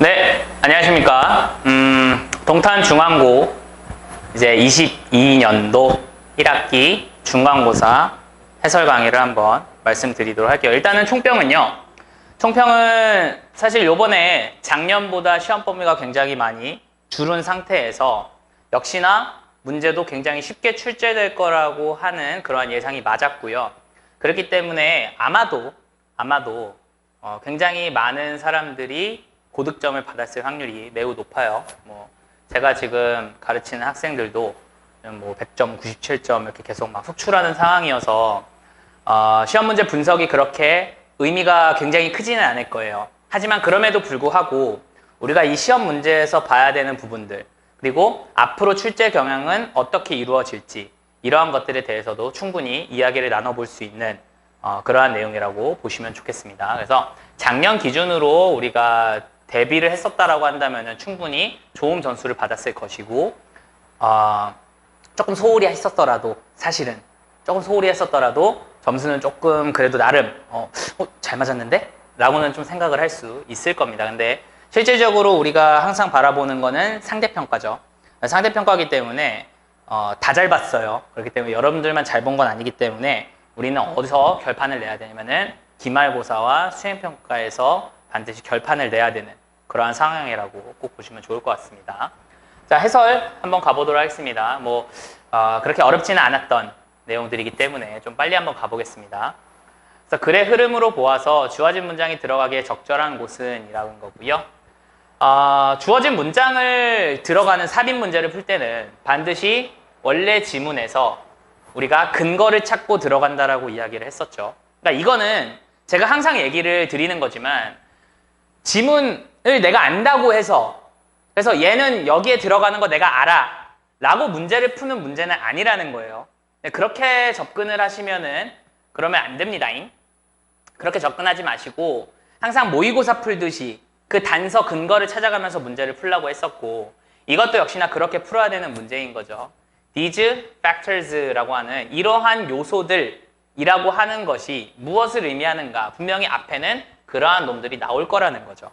네, 안녕하십니까. 음, 동탄중앙고 이제 22년도 1학기 중간고사 해설 강의를 한번 말씀드리도록 할게요. 일단은 총평은요. 총평은 사실 요번에 작년보다 시험 범위가 굉장히 많이 줄은 상태에서 역시나 문제도 굉장히 쉽게 출제될 거라고 하는 그러한 예상이 맞았고요. 그렇기 때문에 아마도 아마도 어, 굉장히 많은 사람들이 고득점을 받았을 확률이 매우 높아요. 뭐 제가 지금 가르치는 학생들도 뭐 100점, 97점 이렇게 계속 막 속출하는 상황이어서 어, 시험 문제 분석이 그렇게 의미가 굉장히 크지는 않을 거예요. 하지만 그럼에도 불구하고 우리가 이 시험 문제에서 봐야 되는 부분들 그리고 앞으로 출제 경향은 어떻게 이루어질지 이러한 것들에 대해서도 충분히 이야기를 나눠볼 수 있는 어, 그러한 내용이라고 보시면 좋겠습니다. 그래서 작년 기준으로 우리가 대비를 했었다라고 한다면 충분히 좋은 점수를 받았을 것이고 어, 조금 소홀히 했었더라도 사실은 조금 소홀히 했었더라도 점수는 조금 그래도 나름 어, 어, 잘 맞았는데? 라고는 좀 생각을 할 수 있을 겁니다. 근데 실질적으로 우리가 항상 바라보는 거는 상대평가죠. 상대평가이기 때문에 어, 다 잘 봤어요. 그렇기 때문에 여러분들만 잘 본 건 아니기 때문에 우리는 어디서 결판을 내야 되냐면은 기말고사와 수행평가에서 반드시 결판을 내야 되는 그러한 상황이라고 꼭 보시면 좋을 것 같습니다. 자, 해설 한번 가보도록 하겠습니다. 뭐, 어, 그렇게 어렵지는 않았던 내용들이기 때문에 좀 빨리 한번 가보겠습니다. 그래서 글의 흐름으로 보아서 주어진 문장이 들어가기에 적절한 곳은 이라는 거고요. 어, 주어진 문장을 들어가는 삽입 문제를 풀 때는 반드시 원래 지문에서 우리가 근거를 찾고 들어간다라고 이야기를 했었죠. 그러니까 이거는 제가 항상 얘기를 드리는 거지만 지문을 내가 안다고 해서 그래서 얘는 여기에 들어가는 거 내가 알아 라고 문제를 푸는 문제는 아니라는 거예요. 네, 그렇게 접근을 하시면은 그러면 안 됩니다잉. 그렇게 접근하지 마시고 항상 모의고사 풀듯이 그 단서 근거를 찾아가면서 문제를 풀라고 했었고 이것도 역시나 그렇게 풀어야 되는 문제인 거죠. These factors라고 하는 이러한 요소들이라고 하는 것이 무엇을 의미하는가 분명히 앞에는 그러한 놈들이 나올 거라는 거죠.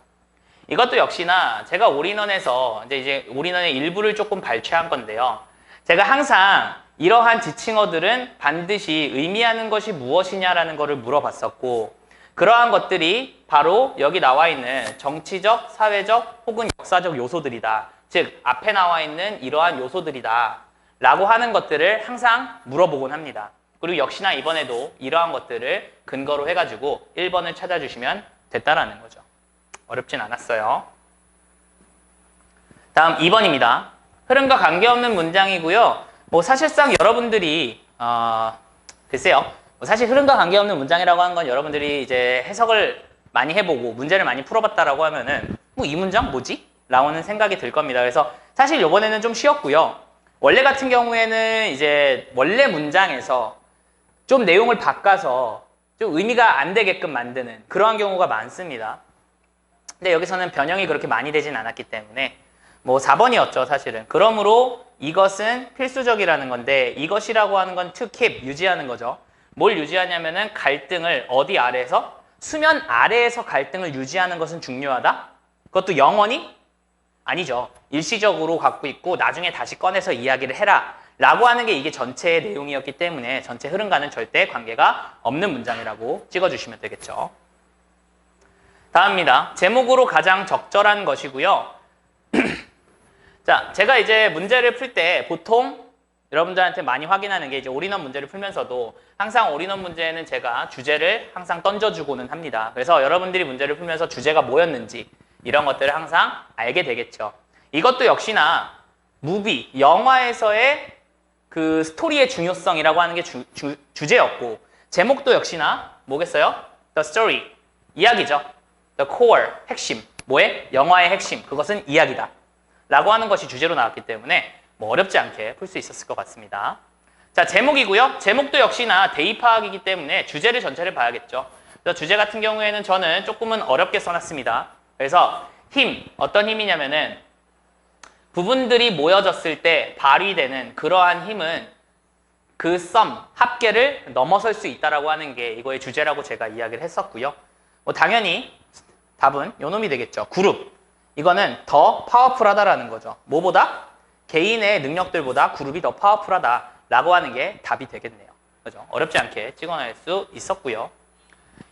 이것도 역시나 제가 올인원에서 이제 이제 올인원의 일부를 조금 발췌한 건데요. 제가 항상 이러한 지칭어들은 반드시 의미하는 것이 무엇이냐라는 것을 물어봤었고 그러한 것들이 바로 여기 나와 있는 정치적, 사회적 혹은 역사적 요소들이다. 즉 앞에 나와 있는 이러한 요소들이다. 라고 하는 것들을 항상 물어보곤 합니다. 그리고 역시나 이번에도 이러한 것들을 근거로 해가지고 1번을 찾아주시면 됐다라는 거죠. 어렵진 않았어요. 다음 2번입니다. 흐름과 관계없는 문장이고요. 뭐 사실상 여러분들이 어, 글쎄요. 뭐 사실 흐름과 관계없는 문장이라고 하는 건 여러분들이 이제 해석을 많이 해보고 문제를 많이 풀어봤다라고 하면은 뭐 이 문장 뭐지? 라고는 생각이 들 겁니다. 그래서 사실 요번에는 좀 쉬웠고요. 원래 같은 경우에는 이제 원래 문장에서 좀 내용을 바꿔서 좀 의미가 안 되게끔 만드는 그러한 경우가 많습니다. 근데 여기서는 변형이 그렇게 많이 되진 않았기 때문에 뭐 4번이었죠, 사실은. 그러므로 이것은 필수적이라는 건데 이것이라고 하는 건 keep, 유지하는 거죠. 뭘 유지하냐면은 갈등을 어디 아래에서? 수면 아래에서 갈등을 유지하는 것은 중요하다? 그것도 영원히? 아니죠. 일시적으로 갖고 있고 나중에 다시 꺼내서 이야기를 해라. 라고 하는 게 이게 전체의 내용이었기 때문에 전체 흐름과는 절대 관계가 없는 문장이라고 찍어주시면 되겠죠. 다음입니다. 제목으로 가장 적절한 것이고요. 자, 제가 이제 문제를 풀 때 보통 여러분들한테 많이 확인하는 게 이제 올인원 문제를 풀면서도 항상 올인원 문제는 제가 주제를 항상 던져주고는 합니다. 그래서 여러분들이 문제를 풀면서 주제가 뭐였는지 이런 것들을 항상 알게 되겠죠. 이것도 역시나 무비, 영화에서의 그 스토리의 중요성이라고 하는 게 주, 주, 주제였고 제목도 역시나 뭐겠어요? The story, 이야기죠. The core, 핵심. 뭐의? 영화의 핵심. 그것은 이야기다. 라고 하는 것이 주제로 나왔기 때문에 뭐 어렵지 않게 풀 수 있었을 것 같습니다. 자, 제목이고요. 제목도 역시나 대입 파악이기 때문에 주제를 전체를 봐야겠죠. 그래서 주제 같은 경우에는 저는 조금은 어렵게 써놨습니다. 그래서 힘, 어떤 힘이냐면은 부분들이 모여졌을 때 발휘되는 그러한 힘은 그 썸, 합계를 넘어설 수 있다라고 하는 게 이거의 주제라고 제가 이야기를 했었고요. 뭐 당연히 답은 요 놈이 되겠죠. 그룹. 이거는 더 파워풀하다라는 거죠. 뭐보다? 개인의 능력들보다 그룹이 더 파워풀하다라고 하는 게 답이 되겠네요. 그죠? 어렵지 않게 찍어낼 수 있었고요.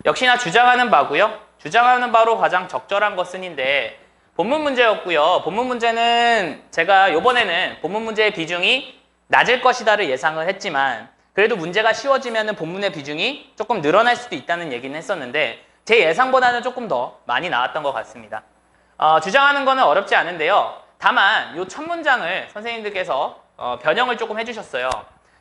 역시나 주장하는 바고요. 주장하는 바로 가장 적절한 것은인데 본문 문제였고요. 본문 문제는 제가 이번에는 본문 문제의 비중이 낮을 것이다를 예상을 했지만 그래도 문제가 쉬워지면 본문의 비중이 조금 늘어날 수도 있다는 얘기는 했었는데 제 예상보다는 조금 더 많이 나왔던 것 같습니다. 어, 주장하는 거는 어렵지 않은데요. 다만 이 첫 문장을 선생님들께서 어, 변형을 조금 해주셨어요.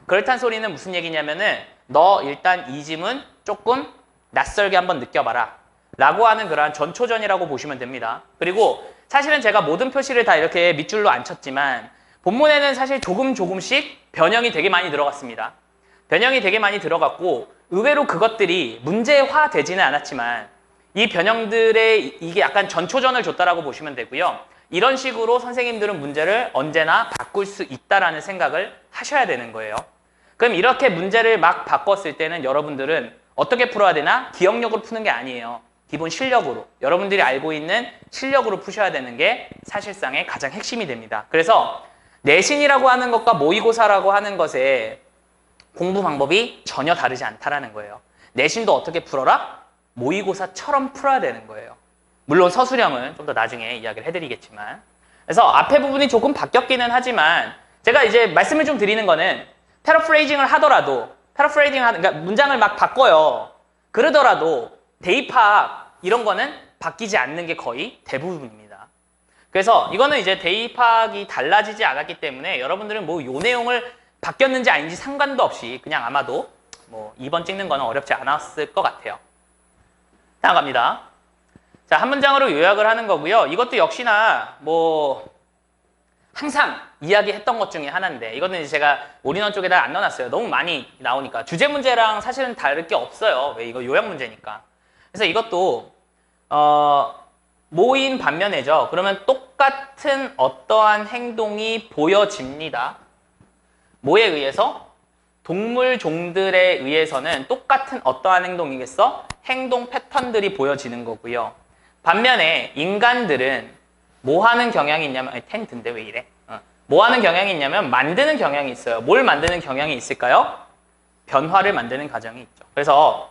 그렇단 소리는 무슨 얘기냐면은 너 일단 이 짐은 조금 낯설게 한번 느껴봐라. 라고 하는 그러한 전초전이라고 보시면 됩니다. 그리고 사실은 제가 모든 표시를 다 이렇게 밑줄로 안 쳤지만 본문에는 사실 조금 조금씩 변형이 되게 많이 들어갔습니다. 변형이 되게 많이 들어갔고 의외로 그것들이 문제화 되지는 않았지만 이 변형들의 이게 약간 전초전을 줬다라고 보시면 되고요. 이런 식으로 선생님들은 문제를 언제나 바꿀 수 있다라는 생각을 하셔야 되는 거예요. 그럼 이렇게 문제를 막 바꿨을 때는 여러분들은 어떻게 풀어야 되나? 기억력으로 푸는 게 아니에요. 기본 실력으로. 여러분들이 알고 있는 실력으로 푸셔야 되는 게 사실상의 가장 핵심이 됩니다. 그래서 내신이라고 하는 것과 모의고사라고 하는 것의 공부 방법이 전혀 다르지 않다라는 거예요. 내신도 어떻게 풀어라? 모의고사처럼 풀어야 되는 거예요. 물론 서술형은 좀 더 나중에 이야기를 해드리겠지만. 그래서 앞에 부분이 조금 바뀌었기는 하지만 제가 이제 말씀을 좀 드리는 거는 패러프레이징을 하더라도 패러프레이징 하는 그러니까 문장을 막 바꿔요. 그러더라도 대입학 이런 거는 바뀌지 않는 게 거의 대부분입니다. 그래서 이거는 이제 대입학이 달라지지 않았기 때문에 여러분들은 뭐 요 내용을 바뀌었는지 아닌지 상관도 없이 그냥 아마도 뭐 2번 찍는 거는 어렵지 않았을 것 같아요. 나갑니다. 자, 한 문장으로 요약을 하는 거고요. 이것도 역시나 뭐 항상 이야기했던 것 중에 하나인데 이거는 제가 올인원 쪽에다 안 넣어놨어요. 너무 많이 나오니까 주제 문제랑 사실은 다를 게 없어요. 왜 이거 요약 문제니까. 그래서 이것도 어, 모인 반면에죠. 그러면 똑같은 어떠한 행동이 보여집니다. 뭐에 의해서? 동물 종들에 의해서는 똑같은 어떠한 행동이겠어? 행동 패턴들이 보여지는 거고요. 반면에 인간들은 뭐 하는 경향이 있냐면 아니, 텐트인데 왜 이래? 어. 뭐 하는 경향이 있냐면 만드는 경향이 있어요. 뭘 만드는 경향이 있을까요? 변화를 만드는 과정이 있죠. 그래서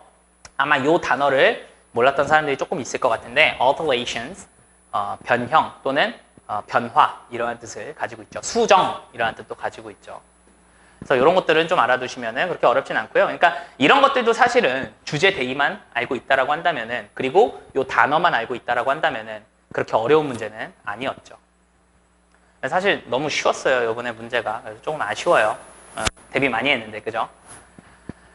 아마 이 단어를 몰랐던 사람들이 조금 있을 것 같은데 alterations 어, 변형 또는 어, 변화 이러한 뜻을 가지고 있죠. 수정 이러한 뜻도 가지고 있죠. 그래서 이런 것들은 좀 알아두시면 그렇게 어렵진 않고요. 그러니까 이런 것들도 사실은 주제 대의만 알고 있다라고 한다면은 그리고 이 단어만 알고 있다라고 한다면은 그렇게 어려운 문제는 아니었죠. 사실 너무 쉬웠어요. 이번에 문제가 그래서 조금 아쉬워요. 어, 대비 많이 했는데 그죠?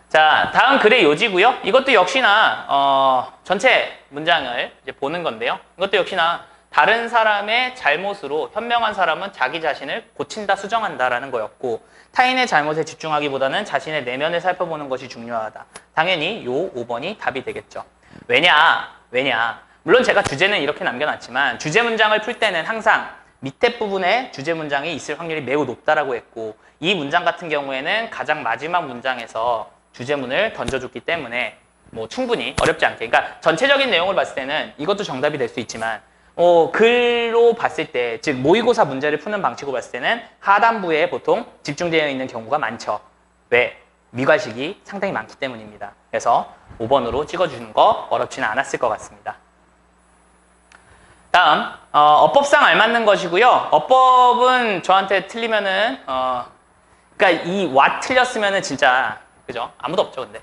자, 다음 글의 요지고요. 이것도 역시나 어, 전체 문장을 이제 보는 건데요. 이것도 역시나 다른 사람의 잘못으로 현명한 사람은 자기 자신을 고친다, 수정한다라는 거였고 타인의 잘못에 집중하기보다는 자신의 내면을 살펴보는 것이 중요하다. 당연히 요 5번이 답이 되겠죠. 왜냐? 왜냐? 물론 제가 주제는 이렇게 남겨놨지만 주제 문장을 풀 때는 항상 밑에 부분에 주제 문장이 있을 확률이 매우 높다라고 했고 이 문장 같은 경우에는 가장 마지막 문장에서 주제문을 던져줬기 때문에 뭐 충분히 어렵지 않게 그러니까 전체적인 내용을 봤을 때는 이것도 정답이 될 수 있지만 어, 글로 봤을 때, 즉 모의고사 문제를 푸는 방식으로 봤을 때는 하단부에 보통 집중되어 있는 경우가 많죠. 왜? 미과식이 상당히 많기 때문입니다. 그래서 5번으로 찍어주는 거 어렵지는 않았을 것 같습니다. 다음 어, 법상 알맞는 것이고요. 어법은 저한테 틀리면은 어, 그러니까 이와 틀렸으면은 진짜 그죠? 아무도 없죠, 근데.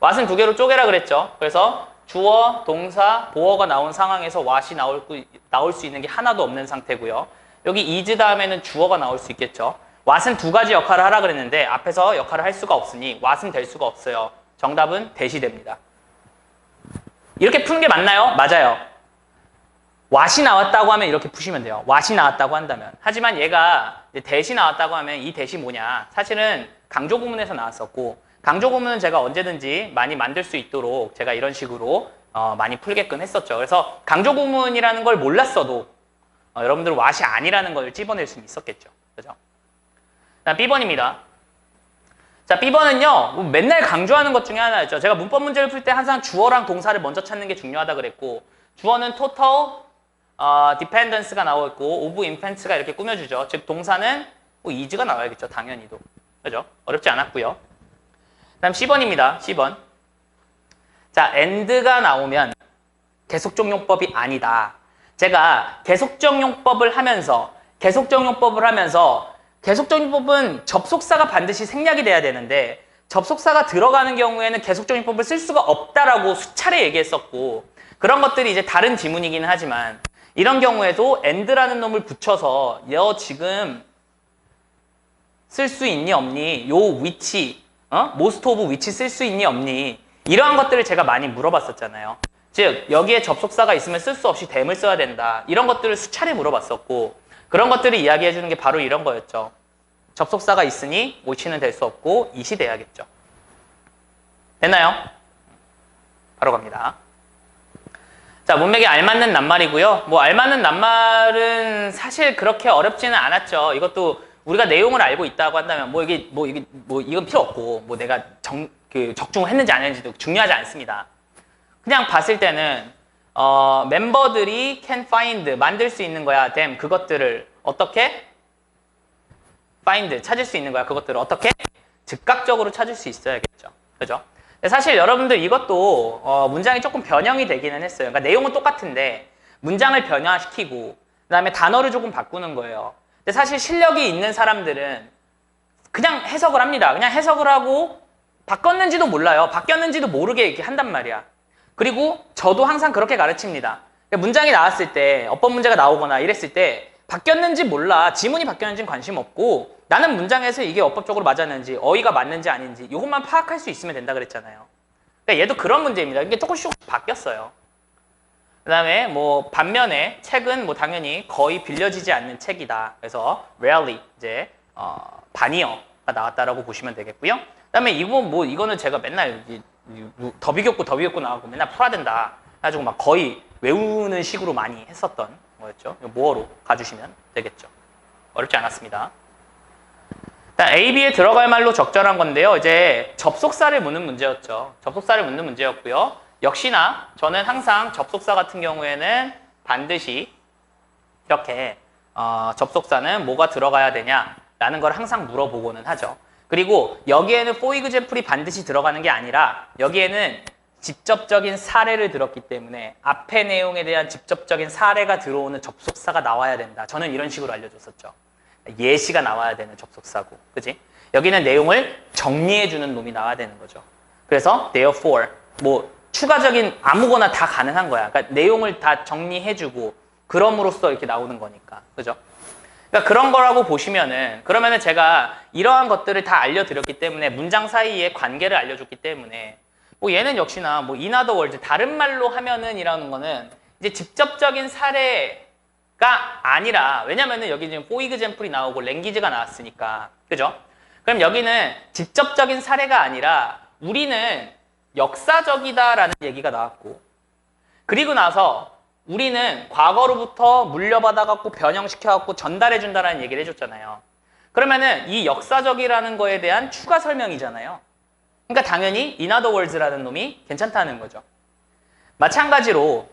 왓은 두 개로 쪼개라 그랬죠. 그래서 주어, 동사, 보어가 나온 상황에서 왓이 나올, 나올 수 있는 게 하나도 없는 상태고요. 여기 is 다음에는 주어가 나올 수 있겠죠. 왓은 두 가지 역할을 하라 그랬는데 앞에서 역할을 할 수가 없으니 왓은 될 수가 없어요. 정답은 대시됩니다. 이렇게 푸는 게 맞나요? 맞아요. 왓이 나왔다고 하면 이렇게 푸시면 돼요. 왓이 나왔다고 한다면. 하지만 얘가 대시 나왔다고 하면 이 대시 뭐냐? 사실은 강조 구문에서 나왔었고 강조 구문은 제가 언제든지 많이 만들 수 있도록 제가 이런 식으로 어, 많이 풀게끔 했었죠. 그래서 강조 구문이라는 걸 몰랐어도 어, 여러분들은 왓이 아니라는 걸 찝어낼 수 있었겠죠. 그죠? 자, B번입니다. 자, B번은요, 맨날 강조하는 것 중에 하나였죠. 제가 문법 문제를 풀 때 항상 주어랑 동사를 먼저 찾는 게 중요하다 그랬고, 주어는 total 어, dependence가 나오고 of infants가 이렇게 꾸며주죠. 즉 동사는 뭐 is가 나와야겠죠. 당연히도. 그죠? 어렵지 않았고요. 다음 10번입니다. 10번. 자, and가 나오면 계속적용법이 아니다. 제가 계속적용법을 하면서 계속적용법을 하면서 계속적용법은 접속사가 반드시 생략이 돼야 되는데 접속사가 들어가는 경우에는 계속적용법을 쓸 수가 없다라고 수차례 얘기했었고 그런 것들이 이제 다른 지문이기는 하지만 이런 경우에도 and라는 놈을 붙여서 여 지금 쓸 수 있니 없니 요 위치 어? most of 위치 쓸수 있니 없니 이러한 것들을 제가 많이 물어봤었잖아요. 즉 여기에 접속사가 있으면 쓸 수 없이 댐을 써야 된다. 이런 것들을 수차례 물어봤었고 그런 것들을 이야기해 주는 게 바로 이런 거였죠. 접속사가 있으니 위치는 될 수 없고 이시 돼야겠죠. 됐나요? 바로 갑니다. 자, 문맥에 알맞는 낱말이고요. 뭐 알맞는 낱말은 사실 그렇게 어렵지는 않았죠. 이것도 우리가 내용을 알고 있다고 한다면 뭐 이게 뭐 이게 뭐 이건 필요 없고 뭐 내가 정 그 적중을 했는지 안 했는지도 중요하지 않습니다. 그냥 봤을 때는 어, 멤버들이 can find 만들 수 있는 거야. them 그것들을 어떻게 find 찾을 수 있는 거야. 그것들을 어떻게 즉각적으로 찾을 수 있어야겠죠. 그죠? 사실 여러분들 이것도 어, 문장이 조금 변형이 되기는 했어요. 그러니까 내용은 똑같은데 문장을 변화시키고 그 다음에 단어를 조금 바꾸는 거예요. 근데 사실 실력이 있는 사람들은 그냥 해석을 합니다. 그냥 해석을 하고 바꿨는지도 몰라요. 바뀌었는지도 모르게 이렇게 한단 말이야. 그리고 저도 항상 그렇게 가르칩니다. 그러니까 문장이 나왔을 때 어법 문제가 나오거나 이랬을 때 바뀌었는지 몰라. 지문이 바뀌었는지는 관심 없고 나는 문장에서 이게 어법적으로 맞았는지 어휘가 맞는지 아닌지 이것만 파악할 수 있으면 된다 그랬잖아요. 그러니까 얘도 그런 문제입니다. 이게 조금씩 바뀌었어요. 그 다음에 뭐 반면에 책은 뭐 당연히 거의 빌려지지 않는 책이다. 그래서 rarely 이제 어, 반이어가 나왔다라고 보시면 되겠고요. 그 다음에 이거 뭐 이거는 제가 맨날 이- 이- 더 비겼고 더 비겼고 나오고 맨날 풀어야 된다. 가지고 막 거의 외우는 식으로 많이 했었던 거였죠. 모어로 가주시면 되겠죠. 어렵지 않았습니다. 일단 A, B에 들어갈 말로 적절한 건데요. 이제 접속사를 묻는 문제였죠. 접속사를 묻는 문제였고요. 역시나 저는 항상 접속사 같은 경우에는 반드시 이렇게 어, 접속사는 뭐가 들어가야 되냐라는 걸 항상 물어보고는 하죠. 그리고 여기에는 for example이 반드시 들어가는 게 아니라 여기에는 직접적인 사례를 들었기 때문에 앞의 내용에 대한 직접적인 사례가 들어오는 접속사가 나와야 된다. 저는 이런 식으로 알려줬었죠. 예시가 나와야 되는 접속사고, 그지? 여기는 내용을 정리해주는 놈이 나와야 되는 거죠. 그래서 therefore 뭐 추가적인 아무거나 다 가능한 거야. 그러니까 내용을 다 정리해주고 그럼으로써 이렇게 나오는 거니까, 그죠? 그러니까 그런 거라고 보시면은 그러면은 제가 이러한 것들을 다 알려드렸기 때문에 문장 사이의 관계를 알려줬기 때문에 뭐 얘는 역시나 뭐 other words 다른 말로 하면은 이라는 거는 이제 직접적인 사례가 아니라 왜냐면은 여기 지금 for example이 나오고 language가 나왔으니까 그죠? 그럼 여기는 직접적인 사례가 아니라 우리는 역사적이다라는 얘기가 나왔고 그리고 나서 우리는 과거로부터 물려받아갖고 변형시켜갖고 전달해준다라는 얘기를 해줬잖아요. 그러면은 이 역사적이라는 거에 대한 추가 설명이잖아요. 그러니까 당연히 words라는 놈이 괜찮다는 거죠. 마찬가지로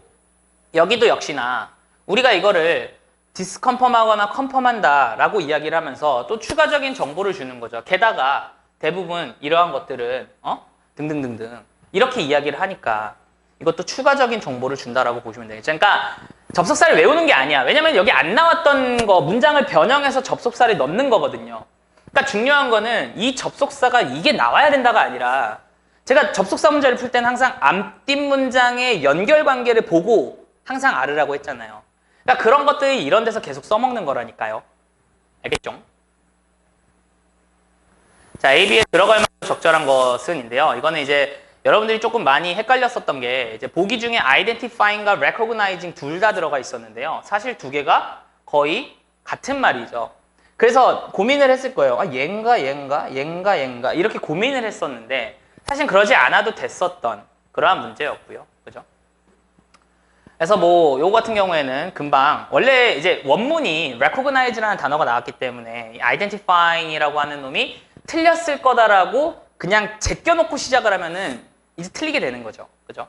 여기도 역시나 우리가 이거를 디스컨펌하거나 컨펌한다라고 이야기를 하면서 또 추가적인 정보를 주는 거죠. 게다가 대부분 이러한 것들은 어? 등등등등 이렇게 이야기를 하니까 이것도 추가적인 정보를 준다라고 보시면 되겠죠. 그러니까 접속사를 외우는 게 아니야. 왜냐면 여기 안 나왔던 거 문장을 변형해서 접속사를 넣는 거거든요. 그러니까 중요한 거는 이 접속사가 이게 나와야 된다가 아니라 제가 접속사 문제를 풀 때는 항상 앞뒷 문장의 연결 관계를 보고 항상 알으라고 했잖아요. 그러니까 그런 것들이 이런 데서 계속 써먹는 거라니까요. 알겠죠? 자, AB에 들어갈 만한 적절한 것은인데요. 이거는 이제 여러분들이 조금 많이 헷갈렸었던 게 이제 보기 중에 identifying과 recognizing 둘 다 들어가 있었는데요. 사실 두 개가 거의 같은 말이죠. 그래서 고민을 했을 거예요. 아, 얘인가, 얘인가, 얘인가, 얘인가 이렇게 고민을 했었는데 사실 그러지 않아도 됐었던 그러한 문제였고요. 그죠? 그래서 뭐 요거 같은 경우에는 금방 원래 이제 원문이 recognize라는 단어가 나왔기 때문에 이 identifying이라고 하는 놈이 틀렸을 거다라고 그냥 제껴놓고 시작을 하면은 이제 틀리게 되는 거죠. 그죠?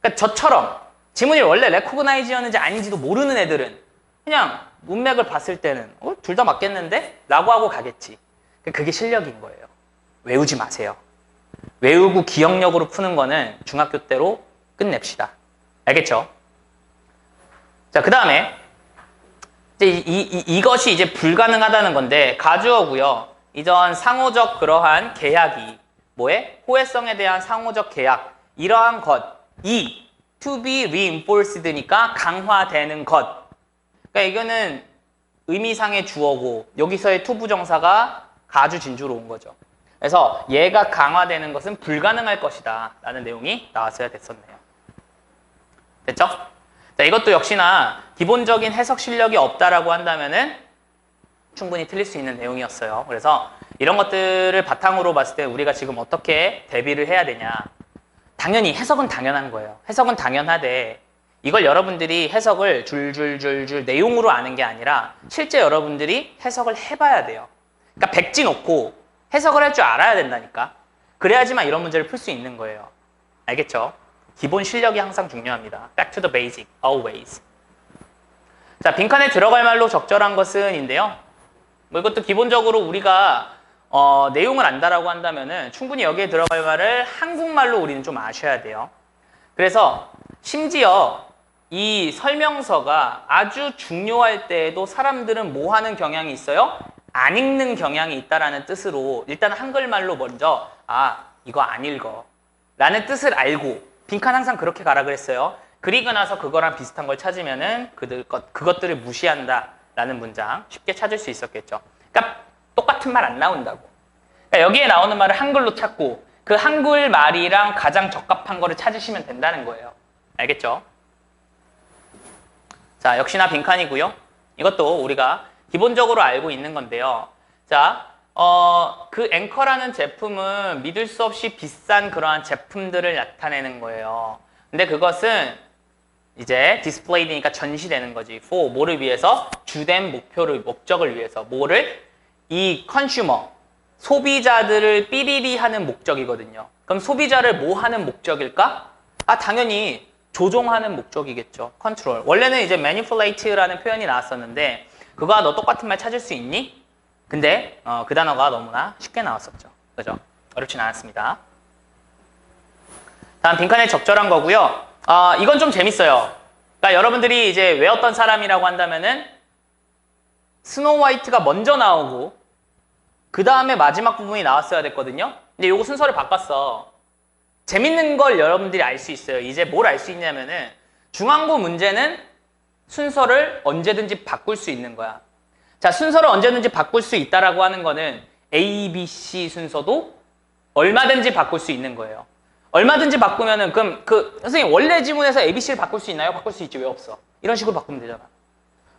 그러니까 저처럼 지문이 원래 레코그나이즈였는지 아닌지도 모르는 애들은 그냥 문맥을 봤을 때는 어, 둘 다 맞겠는데? 라고 하고 가겠지. 그게 실력인 거예요. 외우지 마세요. 외우고 기억력으로 푸는 거는 중학교 때로 끝냅시다. 알겠죠? 자, 그 다음에 이제 이, 이, 이것이 이제 불가능하다는 건데 가주어고요. 이전 상호적 그러한 계약이 뭐에? 호혜성에 대한 상호적 계약 이러한 것 이 to be reinforced니까 강화되는 것. 그러니까 이거는 의미상의 주어고 여기서의 to 부정사가 가주 진주로 온 거죠. 그래서 얘가 강화되는 것은 불가능할 것이다 라는 내용이 나왔어야 됐었네요. 됐죠? 자, 이것도 역시나 기본적인 해석 실력이 없다라고 한다면은 충분히 틀릴 수 있는 내용이었어요. 그래서 이런 것들을 바탕으로 봤을 때 우리가 지금 어떻게 대비를 해야 되냐. 당연히 해석은 당연한 거예요. 해석은 당연하되 이걸 여러분들이 해석을 줄줄줄줄 내용으로 아는 게 아니라 실제 여러분들이 해석을 해봐야 돼요. 그러니까 백지 놓고 해석을 할 줄 알아야 된다니까. 그래야지만 이런 문제를 풀 수 있는 거예요. 알겠죠? 기본 실력이 항상 중요합니다. Back to the basic, always. 자, 빈칸에 들어갈 말로 적절한 것은인데요. 뭐 이것도 기본적으로 우리가 어, 내용을 안다라고 한다면은 충분히 여기에 들어갈 말을 한국말로 우리는 좀 아셔야 돼요. 그래서 심지어 이 설명서가 아주 중요할 때에도 사람들은 뭐 하는 경향이 있어요? 안 읽는 경향이 있다라는 뜻으로 일단 한글말로 먼저 아 이거 안 읽어 라는 뜻을 알고 빈칸 항상 그렇게 가라 그랬어요. 그리고 나서 그거랑 비슷한 걸 찾으면은 그들 것 그것들을 무시한다 라는 문장 쉽게 찾을 수 있었겠죠. 그러니까 똑같은 말 안 나온다고. 그러니까 여기에 나오는 말을 한글로 찾고 그 한글 말이랑 가장 적합한 거를 찾으시면 된다는 거예요. 알겠죠? 자, 역시나 빈칸이고요. 이것도 우리가 기본적으로 알고 있는 건데요. 자, 어, 그 앵커라는 제품은 믿을 수 없이 비싼 그러한 제품들을 나타내는 거예요. 근데 그것은 이제 디스플레이니까 전시되는 거지. for 뭐를 위해서 주된 목표를 목적을 위해서 뭐를 이 컨슈머 소비자들을 삐리리 하는 목적이거든요. 그럼 소비자를 뭐 하는 목적일까? 아 당연히 조종하는 목적이겠죠. 컨트롤. 원래는 이제 manipulate라는 표현이 나왔었는데 그거와 너 똑같은 말 찾을 수 있니? 근데 어, 그 단어가 너무나 쉽게 나왔었죠. 그죠? 어렵진 않았습니다. 다음 빈칸에 적절한 거고요. 아, 이건 좀 재밌어요. 그러니까 여러분들이 이제 외웠던 사람이라고 한다면은 스노우 화이트가 먼저 나오고 그 다음에 마지막 부분이 나왔어야 됐거든요. 근데 요거 순서를 바꿨어. 재밌는 걸 여러분들이 알 수 있어요. 이제 뭘 알 수 있냐면은 중앙고 문제는 순서를 언제든지 바꿀 수 있는 거야. 자, 순서를 언제든지 바꿀 수 있다라고 하는 거는 A, B, C 순서도 얼마든지 바꿀 수 있는 거예요. 얼마든지 바꾸면은 그럼 그 선생님 원래 지문에서 A, B, C를 바꿀 수 있나요? 바꿀 수 있지 왜 없어? 이런 식으로 바꾸면 되잖아.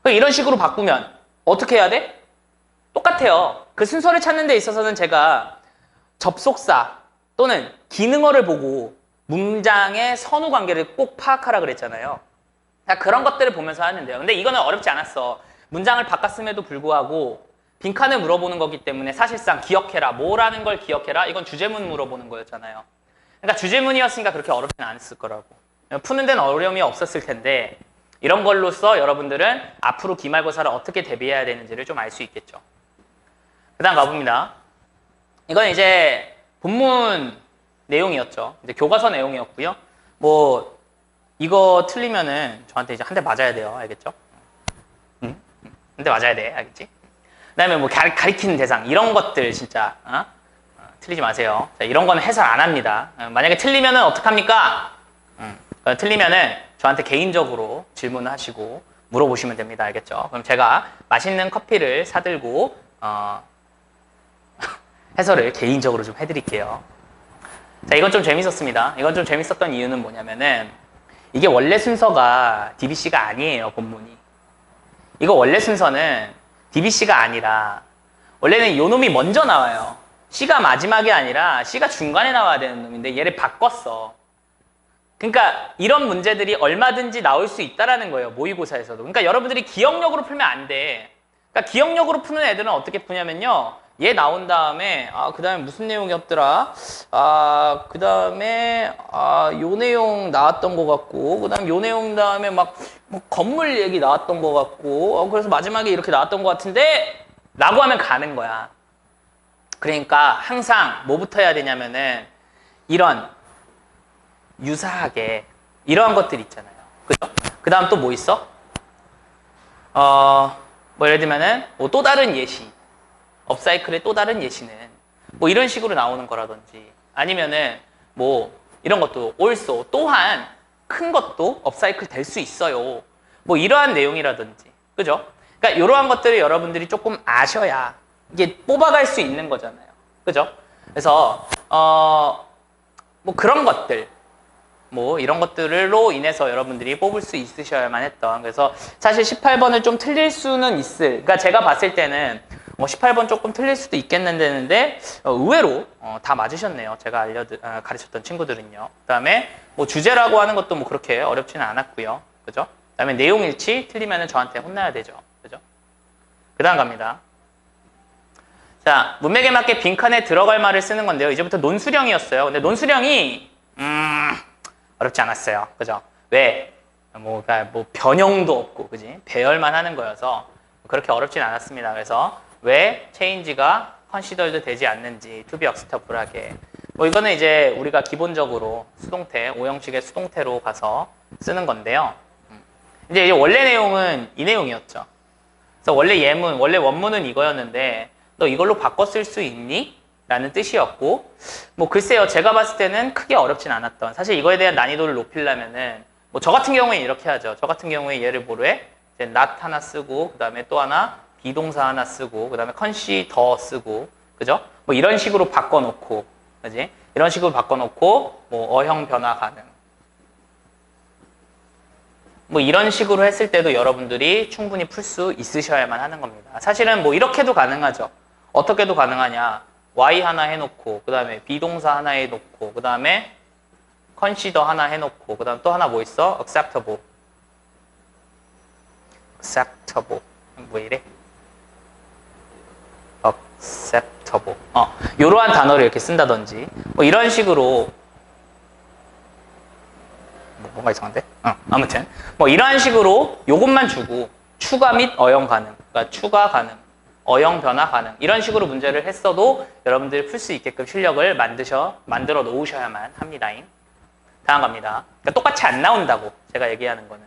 그럼 이런 식으로 바꾸면 어떻게 해야 돼? 똑같아요. 그 순서를 찾는 데 있어서는 제가 접속사 또는 기능어를 보고 문장의 선후 관계를 꼭 파악하라 그랬잖아요. 자, 그런 것들을 보면서 하면 돼요. 근데 이거는 어렵지 않았어. 문장을 바꿨음에도 불구하고 빈칸을 물어보는 거기 때문에 사실상 기억해라. 뭐라는 걸 기억해라. 이건 주제문 물어보는 거였잖아요. 그러니까 주제문이었으니까 그렇게 어렵진 않았을 거라고. 푸는 데는 어려움이 없었을 텐데 이런 걸로써 여러분들은 앞으로 기말고사를 어떻게 대비해야 되는지를 좀 알 수 있겠죠. 그 다음 가봅니다. 이건 이제 본문 내용이었죠. 이제 교과서 내용이었고요. 뭐 이거 틀리면은 저한테 이제 한 대 맞아야 돼요. 알겠죠? 응? 한 대 맞아야 돼. 알겠지? 그 다음에 뭐 가리, 가리키는 대상 이런 것들 진짜 어? 어, 틀리지 마세요. 자, 이런 거는 해설 안 합니다. 어, 만약에 틀리면은 어떡합니까? 음, 어, 틀리면은 저한테 개인적으로 질문을 하시고 물어보시면 됩니다. 알겠죠? 그럼 제가 맛있는 커피를 사들고 어, 해설을 개인적으로 좀 해드릴게요. 자, 이건 좀 재밌었습니다. 이건 좀 재밌었던 이유는 뭐냐면은 이게 원래 순서가 DBC가 아니에요, 본문이. 이거 원래 순서는 DBC가 아니라 원래는 요 놈이 먼저 나와요. C가 마지막이 아니라 C가 중간에 나와야 되는 놈인데 얘를 바꿨어. 그러니까 이런 문제들이 얼마든지 나올 수 있다라는 거예요. 모의고사에서도. 그러니까 여러분들이 기억력으로 풀면 안 돼. 그러니까 기억력으로 푸는 애들은 어떻게 푸냐면요. 얘 나온 다음에 아 그 다음에 무슨 내용이었더라? 아 그 다음에 아요 내용 나왔던 것 같고 그 다음 요 내용 다음에 막 뭐 건물 얘기 나왔던 것 같고 어, 그래서 마지막에 이렇게 나왔던 것 같은데 라고 하면 가는 거야. 그러니까 항상 뭐부터 해야 되냐면은 이런 유사하게 이러한 것들 있잖아요. 그죠? 그 다음 또 뭐 있어? 어, 뭐 예를 들면은 뭐 또 다른 예시 업사이클의 또 다른 예시는 뭐 이런 식으로 나오는 거라든지 아니면은 뭐 이런 것도 also 또한 큰 것도 업사이클 될 수 있어요. 뭐 이러한 내용이라든지 그죠? 그러니까 이러한 것들을 여러분들이 조금 아셔야 이게 뽑아갈 수 있는 거잖아요. 그죠? 그래서 어 뭐 그런 것들 뭐 이런 것들로 인해서 여러분들이 뽑을 수 있으셔야만 했던 그래서 사실 18번을 좀 틀릴 수는 있을 그러니까 제가 봤을 때는 뭐 18번 조금 틀릴 수도 있겠는데 어, 의외로 어, 다 맞으셨네요 제가 알려 아, 가르쳤던 친구들은요 그다음에 뭐 주제라고 하는 것도 뭐 그렇게 어렵지는 않았고요 그죠 그다음에 내용 일치 틀리면은 저한테 혼나야 되죠 그죠 그다음 갑니다 자 문맥에 맞게 빈칸에 들어갈 말을 쓰는 건데요 이제부터 논수령이었어요 근데 논수령이 음 어렵지 않았어요. 그죠? 왜? 뭐, 그러니까 뭐 변형도 없고, 그지? 배열만 하는 거여서 그렇게 어렵진 않았습니다. 그래서 왜 체인지가 컨시더도 되지 않는지 투비 억스터블하게. 뭐 이거는 이제 우리가 기본적으로 수동태, 오형식의 수동태로 가서 쓰는 건데요. 음. 이제 원래 내용은 이 내용이었죠. 그래서 원래 예문, 원래 원문은 이거였는데 너 이걸로 바꿔 쓸 수 있니? 라는 뜻이었고 뭐 글쎄요 제가 봤을 때는 크게 어렵진 않았던 사실 이거에 대한 난이도를 높이려면은 뭐 저 같은 경우에 이렇게 하죠 저 같은 경우에 얘를 해? 이제 not 하나 쓰고 그 다음에 또 하나 비동사 하나 쓰고 그 다음에 컨시 더 쓰고 그죠? 뭐 이런 식으로 바꿔 놓고 그지? 이런 식으로 바꿔 놓고 뭐 어형 변화 가능 뭐 이런 식으로 했을 때도 여러분들이 충분히 풀 수 있으셔야만 하는 겁니다 사실은 뭐 이렇게도 가능하죠 어떻게도 가능하냐 y 하나 해 놓고 그 다음에 비동사 하나 해 놓고 그 다음에 consider 하나 해 놓고 그 다음 또 하나 뭐 있어? acceptable acceptable 뭐 이래? Acceptable 어 이러한 단어를 이렇게 쓴다든지 뭐 이런 식으로 뭐, 뭔가 이상한데? 어, 아무튼 뭐 이러한 식으로 요것만 주고 추가 및 어용 가능 그러니까 추가 가능 어형 변화 가능 이런 식으로 문제를 했어도 여러분들이 풀 수 있게끔 실력을 만드셔 만들어 놓으셔야만 합니다. 다음 갑니다. 그러니까 똑같이 안 나온다고 제가 얘기하는 거는.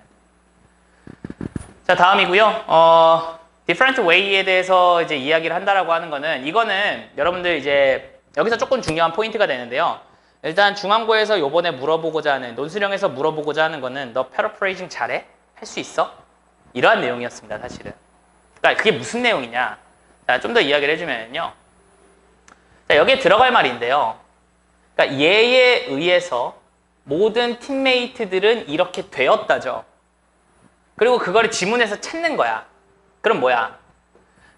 자 다음이고요. 어, different way에 대해서 이제 이야기를 한다라고 하는 거는 이거는 여러분들 이제 여기서 조금 중요한 포인트가 되는데요. 일단 중앙고에서 요번에 물어보고자 하는 논수령에서 물어보고자 하는 거는 너 paraphrasing 잘해? 할 수 있어? 이러한 내용이었습니다. 사실은. 그러니까 그게 무슨 내용이냐? 자, 좀더 이야기를 해주면요. 자, 여기에 들어갈 말인데요. 그러니까 얘에 의해서 모든 팀메이트들은 이렇게 되었다죠. 그리고 그거를 지문에서 찾는 거야. 그럼 뭐야?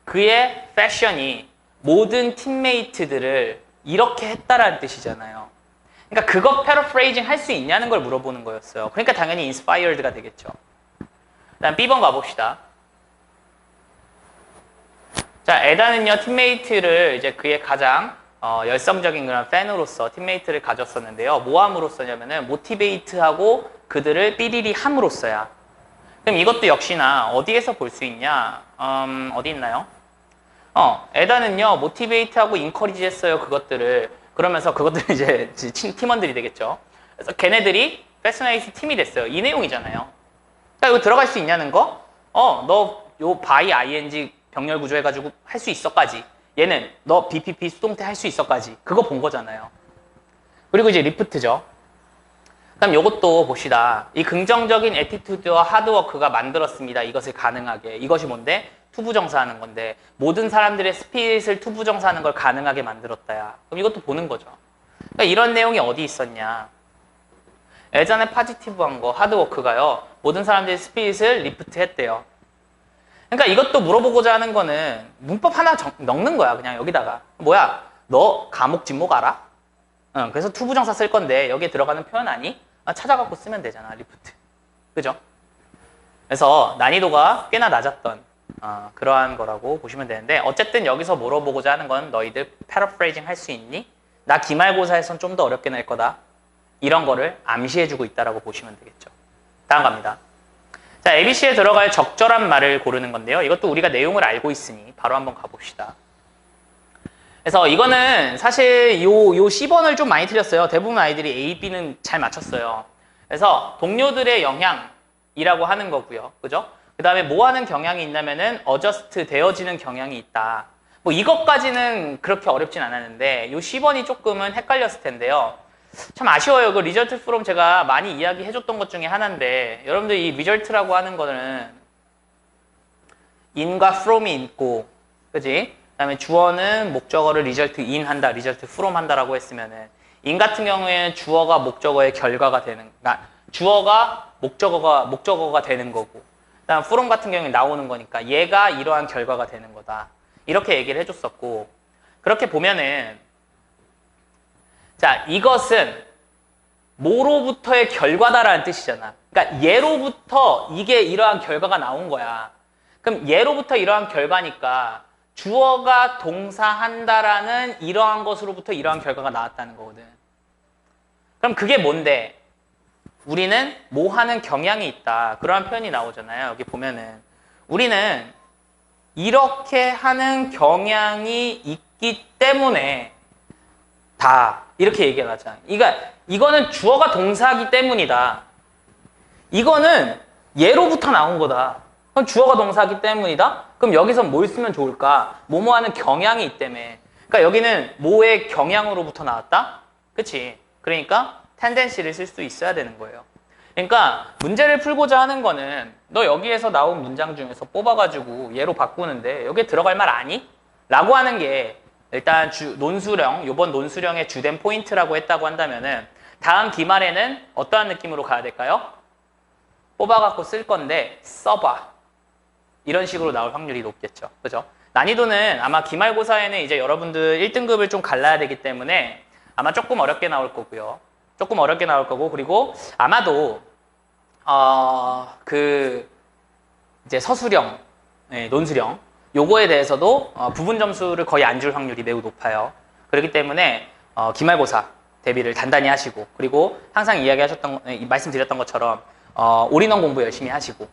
그의 패션이 모든 팀메이트들을 이렇게 했다라는 뜻이잖아요. 그러니까 그거 패러프레이징 할 수 있냐는 걸 물어보는 거였어요. 그러니까 당연히 인스파이어드가 되겠죠. 다음 B번 가봅시다. 자, 에다는요, 팀메이트를 이제 그의 가장 어, 열성적인 그런 팬으로서 팀메이트를 가졌었는데요. 뭐 함으로써냐면은 모티베이트하고 그들을 삐리리 함으로써야. 그럼 이것도 역시나 어디에서 볼 수 있냐? 음, 어디 있나요? 어, 에다는요, 모티베이트하고 인커리지 했어요, 그것들을. 그러면서 그것들 이제 팀원들이 되겠죠. 그래서 걔네들이 패스나이트 팀이 됐어요. 이 내용이잖아요. 그러니까 이거 들어갈 수 있냐는 거? 어, 너 요 바이 ing 병렬 구조 해가지고 할 수 있어까지. 얘는 너 BPP 수동태 할 수 있어까지. 그거 본 거잖아요. 그리고 이제 리프트죠. 그럼 이것도 봅시다. 이 긍정적인 에티튜드와 하드워크가 만들었습니다. 이것을 가능하게. 이것이 뭔데? 투부정사하는 건데 모든 사람들의 스피릿을 투부정사하는 걸 가능하게 만들었다야. 그럼 이것도 보는 거죠. 그러니까 이런 내용이 어디 있었냐? 예전에 파지티브한 거 하드워크가요. 모든 사람들의 스피릿을 리프트 했대요. 그러니까 이것도 물어보고자 하는 거는 문법 하나 정, 넣는 거야. 그냥 여기다가. 뭐야? 너 감옥 진목 알아? 응, 그래서 투부정사 쓸 건데 여기에 들어가는 표현 아니? 아, 찾아갖고 쓰면 되잖아. 리프트. 그죠? 그래서 난이도가 꽤나 낮았던 어, 그러한 거라고 보시면 되는데 어쨌든 여기서 물어보고자 하는 건 너희들 패러프레이징 할 수 있니? 나 기말고사에선 좀 더 어렵게 낼 거다. 이런 거를 암시해주고 있다라고 보시면 되겠죠. 다음 갑니다. 자, ABC에 들어갈 적절한 말을 고르는 건데요. 이것도 우리가 내용을 알고 있으니 바로 한번 가봅시다. 그래서 이거는 사실 요, 요 C번을 좀 많이 틀렸어요. 대부분 아이들이 A, B는 잘 맞췄어요. 그래서 동료들의 영향이라고 하는 거고요. 그죠? 그 다음에 뭐 하는 경향이 있냐면은 어저스트 되어지는 경향이 있다. 뭐 이것까지는 그렇게 어렵진 않았는데 요 C번이 조금은 헷갈렸을 텐데요. 참 아쉬워요. 그 리절트 프롬 제가 많이 이야기해 줬던 것 중에 하나인데 여러분들 이 리절트라고 하는 거는 in과 from이 있고 그지? 그 다음에 주어는 목적어를 result in 한다, result from 한다라고 했으면은 in 같은 경우에는 주어가 목적어의 결과가 되는, 그러니까 주어가 목적어가 목적어가 되는 거고, 그 다음 from 같은 경우에 나오는 거니까 얘가 이러한 결과가 되는 거다. 이렇게 얘기를 해줬었고 그렇게 보면은 자 이것은 뭐로부터의 결과다라는 뜻이잖아. 그러니까 얘로부터 이게 이러한 결과가 나온 거야. 그럼 얘로부터 이러한 결과니까 주어가 동사한다라는 이러한 것으로부터 이러한 결과가 나왔다는 거거든. 그럼 그게 뭔데? 우리는 뭐 하는 경향이 있다. 그러한 표현이 나오잖아요. 여기 보면은 우리는 이렇게 하는 경향이 있기 때문에 다 이렇게 얘기를 하잖아. 그러니까 이거는 주어가 동사이기 때문이다. 이거는 예로부터 나온 거다. 그럼 주어가 동사이기 때문이다? 그럼 여기서 뭘 쓰면 좋을까? 뭐뭐 하는 경향이 있다며. 그러니까 여기는 뭐의 경향으로부터 나왔다? 그치? 그러니까 텐덴시를 쓸 수 있어야 되는 거예요. 그러니까 문제를 풀고자 하는 거는 너 여기에서 나온 문장 중에서 뽑아가지고 얘로 바꾸는데 여기에 들어갈 말 아니? 라고 하는 게 일단 주, 논수령, 요번 논수령의 주된 포인트라고 했다고 한다면은 다음 기말에는 어떠한 느낌으로 가야 될까요? 뽑아갖고 쓸 건데 써봐. 이런 식으로 나올 확률이 높겠죠. 그죠? 난이도는 아마 기말고사에는 이제 여러분들 1등급을 좀 갈라야 되기 때문에 아마 조금 어렵게 나올 거고요. 조금 어렵게 나올 거고 그리고 아마도 어 그 이제 서술형, 네, 논술형 요거에 대해서도 어, 부분 점수를 거의 안 줄 확률이 매우 높아요. 그렇기 때문에 어, 기말고사 대비를 단단히 하시고 그리고 항상 이야기하셨던 네, 말씀드렸던 것처럼 어, 올인원 공부 열심히 하시고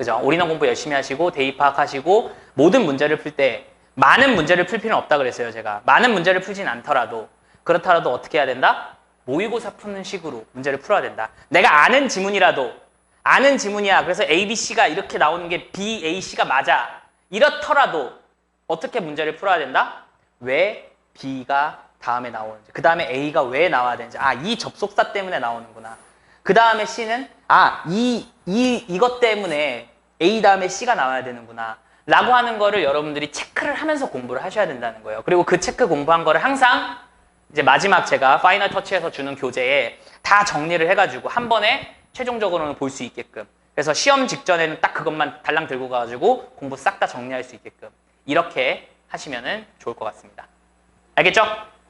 그죠? 올인원 공부 열심히 하시고 대입 파악하시고 모든 문제를 풀 때 많은 문제를 풀 필요는 없다 그랬어요 제가 많은 문제를 풀진 않더라도 그렇더라도 어떻게 해야 된다? 모의고사 푸는 식으로 문제를 풀어야 된다. 내가 아는 지문이라도 아는 지문이야. 그래서 A, B, C가 이렇게 나오는 게 B, A, C가 맞아. 이렇더라도 어떻게 문제를 풀어야 된다? 왜 B가 다음에 나오는지, 그 다음에 A가 왜 나와야 되는지, 아, 이 접속사 때문에 나오는구나. 그 다음에 C는, 아, 이, 이, 이것 때문에 A 다음에 C가 나와야 되는구나. 라고 하는 거를 여러분들이 체크를 하면서 공부를 하셔야 된다는 거예요. 그리고 그 체크 공부한 거를 항상 이제 마지막 제가 파이널 터치에서 주는 교재에 다 정리를 해가지고 한 번에 최종적으로는 볼 수 있게끔. 그래서 시험 직전에는 딱 그것만 달랑 들고 가가지고 공부 싹 다 정리할 수 있게끔. 이렇게 하시면 좋을 것 같습니다. 알겠죠?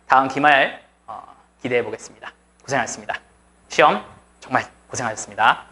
다음 기말 어, 기대해 보겠습니다. 고생하셨습니다. 시험 정말 고생하셨습니다.